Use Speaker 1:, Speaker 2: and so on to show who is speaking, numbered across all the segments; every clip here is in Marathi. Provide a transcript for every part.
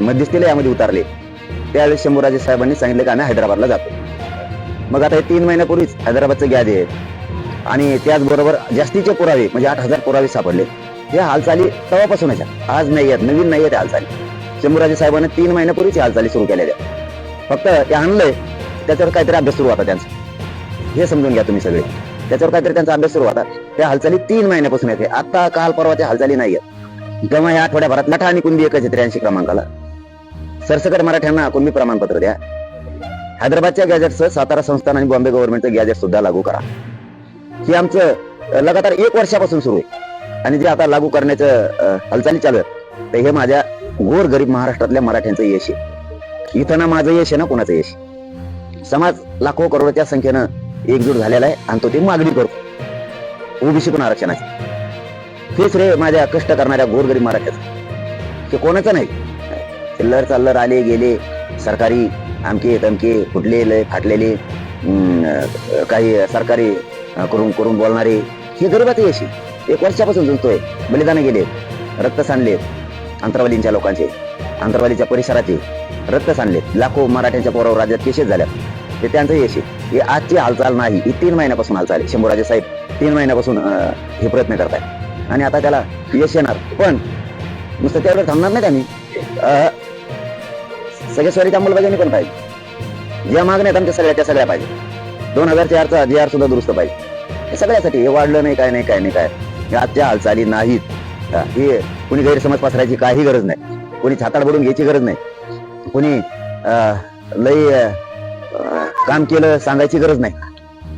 Speaker 1: मध्यस्थीला यामध्ये उतारले. त्यावेळेस शंभूराजे साहेबांनी सांगितलं की आम्ही हैदराबादला जातो. मग आता हे तीन महिन्यापूर्वीच हैदराबादचं यादी आहेत. आणि त्याचबरोबर जास्तीचे पुरावे म्हणजे आठ हजार पुरावे सापडले. या हालचाली तेव्हापासूनच आज नाही आहेत नवीन नाही आहेत हालचाली. शंभूराजे साहेबांनी तीन महिन्यापूर्वीच हालचाली सुरू केलेल्या फक्त ते आणलंय त्याच्यावर काहीतरी अभ्यास सुरू होता त्यांचा. हे समजून घ्या तुम्ही सगळे. त्याच्यावर काहीतरी त्यांचा अभ्यास सुरू होता. त्या हालचाली तीन महिन्यापासून येते आता काल परवाच्या हालचाली नाही आहेत. तेव्हा या आठवड्याभरात मठा आणि कुंभी एकच त्र्याऐंशी क्रमांकाला. सरसकट मराठ्यांना कुंभी प्रमाणपत्र द्या. हैदराबादच्या गॅजेटचं सातारा संस्थान आणि बॉम्बे गव्हर्नमेंटचं गॅजेट सुद्धा लागू करा. हे आमचं लगातार एक वर्षापासून सुरू आहे. आणि जे आता लागू करण्याचं हालचाली चालू आहेत तर हे माझ्या गोर गरीब महाराष्ट्रातल्या मराठ्यांचं यश आहे. इथं ना माझं यश आहे ना कोणाचं यश? समाज लाखो करोडच्या संख्येनं एकजूट झालेला आहे आणि तो ते मागणी करतो. ओबीसीतून आरक्षणाची. हेच रे माझ्या कष्ट करणाऱ्या गोरगरीब मराठ्याचं. ते कोणाचं नाही. चिल्लर चाललर आले गेले सरकारी आमके तमके फुटलेले फाटलेले काही सरकारी करून करून बोलणारे हे गरीबाचं अशी एक वर्षापासून जुळतोय बलिदान गेले रक्त सांडले अंतरवालींच्या लोकांचे. अंतरवालीच्या परिसराचे रक्त सांडले. लाखो मराठ्यांच्या पोरावर राज्यात केसेस झाल्या. ते त्यांचं यश आहे आजची हालचाल नाही. ही तीन महिन्यापासून हालचाल आहे. शंभूराजे साहेब तीन महिन्यापासून हे प्रयत्न करतायत. आणि आता त्याला यश येणार. पण नुसतं त्यावर थांबणार नाही त्यांनी. अं, सगळ्या स्वारीची अंमलबजावणी पण पाहिजे. ज्या मागण्या आमच्या सगळ्या त्या सगळ्या पाहिजे. दोन हजार चारचा जी आर सुद्धा दुरुस्त पाहिजे. हे सगळ्यासाठी हे वाढलं नाही काय नाही काय नाही काय. आजच्या हालचाली नाहीत. हे कुणी गैरसमज पसरायची काही गरज नाही. कोणी छाताड भरून घ्यायची गरज नाही. कोणी लई काम केलं सांगायची गरज नाही.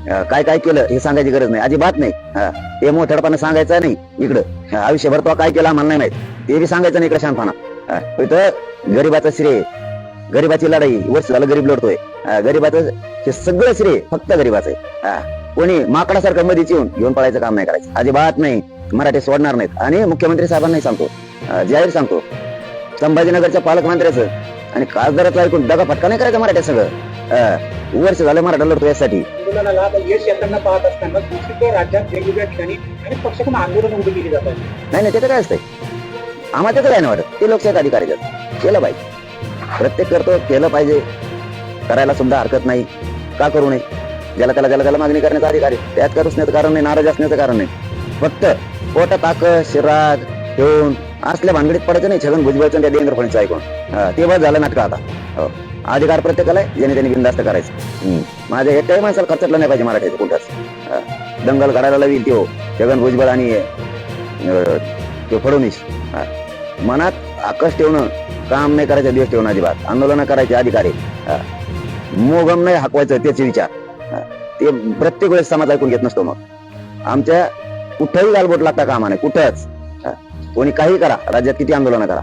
Speaker 1: काय काय केलं हे सांगायची गरज नाही. अजिबात नाही. हा, ते मोठ्यापणा सांगायचं नाही इकडं. आयुष्यभर तो काय केला आम्हाला नाही माहीत. ते बी सांगायचं नाही इकडे शांतपणा. इथं गरीबाचा श्रेय गरीबाची लढाई वर्ष झालं गरीब लढतोय. गरीबाचं हे सगळं श्रेय फक्त गरीबाचं आहे. हा, कोणी माकडासारखं मध्येच येऊन घेऊन पळायचं काम नाही करायचं. अजिबात नाही. मराठी सोडणार नाहीत. आणि मुख्यमंत्री साहेबांनाही सांगतो. जाहीर सांगतो. संभाजीनगरच्या पालकमंत्र्याचं आणि खासदाराचं ऐकून दगा फटका नाही करायचा मराठ्या सगळं. वर्ष झालं मराठा लढतो यासाठी.
Speaker 2: आंदोलनाला आता यश येताना पाहत असताना दुसरीकडे राज्यात वेगवेगळ्या ठिकाणी आणि पक्षाकडून आंदोलन उभी केली जातात.
Speaker 1: नाही नाही त्याचं काय असतंय? आम्हाला त्याचं काय नाही वाटत. ते लोकशाही अधिकारी करतात केलं पाहिजे. प्रत्येक करतो केलं पाहिजे. करायला सुद्धा हरकत नाही. का करू नये? ज्याला त्याला ज्याला त्याला मागणी करण्याचा अधिकार आहे. त्यात करूच नाही कारण नाही नाराज असण्याचं कारण नाही. फक्त पोटात ताकद शिराग ठेवून असल्या भानगडीत पडायचं नाही छगन भुजबळचं त्या देवेंद्र फडणवीस ऐकून. ते बस झालं नाटक आता. हो. अधिकार प्रत्येकाला आहे, ज्याने त्यांनी बिंदास्त करायचं. माझ्या हे काही माणसाला खर्चटलं नाही पाहिजे मराठीचं कुठंच. दंगल घडायला लावी त्यो छगन भुजबळ आणि अं, फडणवीस. मनात आकश ठेवणं काम नाही करायचं दिवस ठेवणं अजिबात. आंदोलन करायचे अधिकारी. हा. मोगम नाही हाकवायचं त्याचे विचार. ते प्रत्येक वेळेस समाज ऐकून घेत नसतो मग. आमच्या कुठंही गालबोट लागता कामा नाही कुठंच. कोणी काही करा राज्यात किती आंदोलन करा.